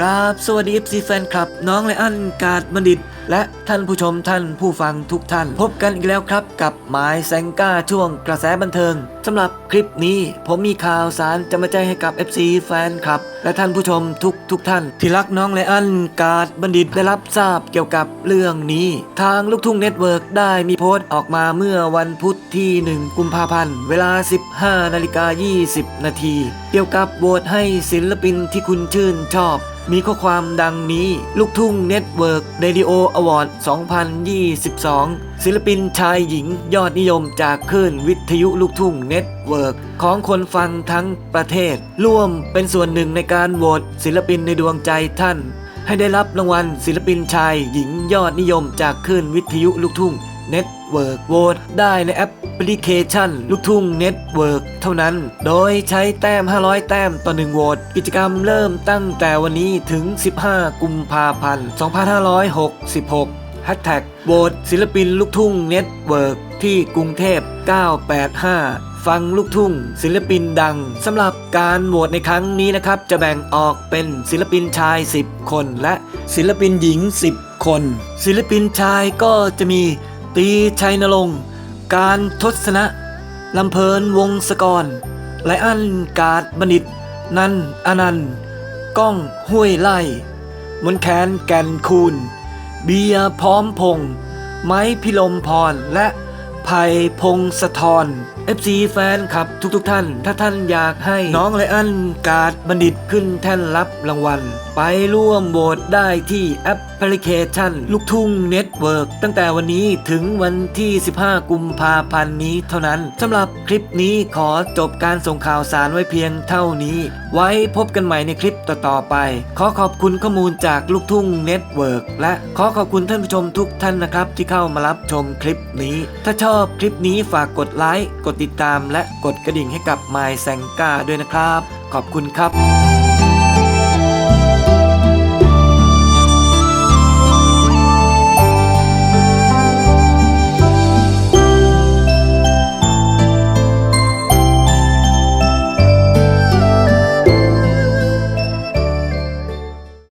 ครับสวัสดี FC แฟนคลับ น้องไลอันกาดบัณฑิต และท่านผู้ชมท่านผู้ฟังทุกท่าน พบกันอีกแล้วครับ กับหมายแซงก้าช่วงกระแสบันเทิงสำหรับคลิปนี้ผมมีข่าวสารจะมาแจ้งให้กับ FC แฟนคลับ และท่านผู้ชมทุกทุกท่าน ที่รักน้องไลอันกาดบัณฑิตได้รับทราบเกี่ยวกับเรื่องนี้ ทางลูกทุ่งเน็ตเวิร์กได้มีโพสต์ออกมาเมื่อวันพุธที่ 1 กุมภาพันธ์ เวลา 15นาฬิกา20 นาทีเกี่ยวกับโหวตให้ศิลปินที่คุณชื่นชอบ มีข้อความดังนี้ ลูกทุ่งเน็ตเวิร์กเรดิโออวอร์ด 2022 ศิลปินชายหญิงยอดนิยมจากคลื่นวิทยุลูกทุ่งเน็ตเวิร์กของคนฟังทั้งประเทศ ร่วมเป็นส่วนหนึ่งในการโหวตศิลปินในดวงใจท่าน ให้ได้รับรางวัลศิลปินชายหญิงยอดนิยมจากคลื่นวิทยุลูกทุ่งเน็ต เวิร์กโหวตได้ในแอปพลิเคชัน ลูกทุ่งเน็ตเวิร์กเท่านั้น โดยใช้แต้ม 500 แต้มต่อ1โหวตกิจกรรมเริ่มตั้งแต่วันนี้ถึง 15 กุมภาพันธ์ 2566แฮชแท็กโหวตศิลปินลูกทุ่งเน็ตเวิร์กที่กรุงเทพ 985ฟังลูกทุ่ง ศิลปินดังสำหรับการโหวตในครั้งนี้นะครับ จะแบ่งออกเป็นศิลปินชาย 10 คน และศิลปินหญิง 10 คน ศิลปินชายก็จะมี ตีชัยนรงค์การทศนะลำเพลินวงศกรไลอันกาดบัณฑิตนันอนันต์ก้องห้วยไล่มนแคนแก่นคูณเบียพร้อมพง ไม้พิลมพรและไผ่พงสะทอน FC แฟนครับทุกๆทท่าน ถ้าท่านอยากให้น้องไลอันกาดบัณฑิตขึ้นแท่นรับรางวัล ไปร่วมโหวตได้ที่แอปพลิเคชัน ลูกทุ่งเน็ตเวิร์กตั้งแต่วันนี้ถึงวันที่ 15 กุมภาพันธ์นี้เท่านั้นสำหรับคลิปนี้ขอจบการส่งข่าวสารไว้เพียงเท่านี้ ไว้พบกันใหม่ในคลิปต่อๆไป ขอขอบคุณข้อมูลจากลูกทุ่งเน็ตเวิร์กและขอขอบคุณท่านผู้ชมทุกท่านนะครับ ที่เข้ามารับชมคลิปนี้ ถ้าชอบคลิปนี้ฝากกดไลค์กดติดตามและกดกระดิ่งให้กับ My แซงก้าด้วยนะครับ ขอบคุณครับ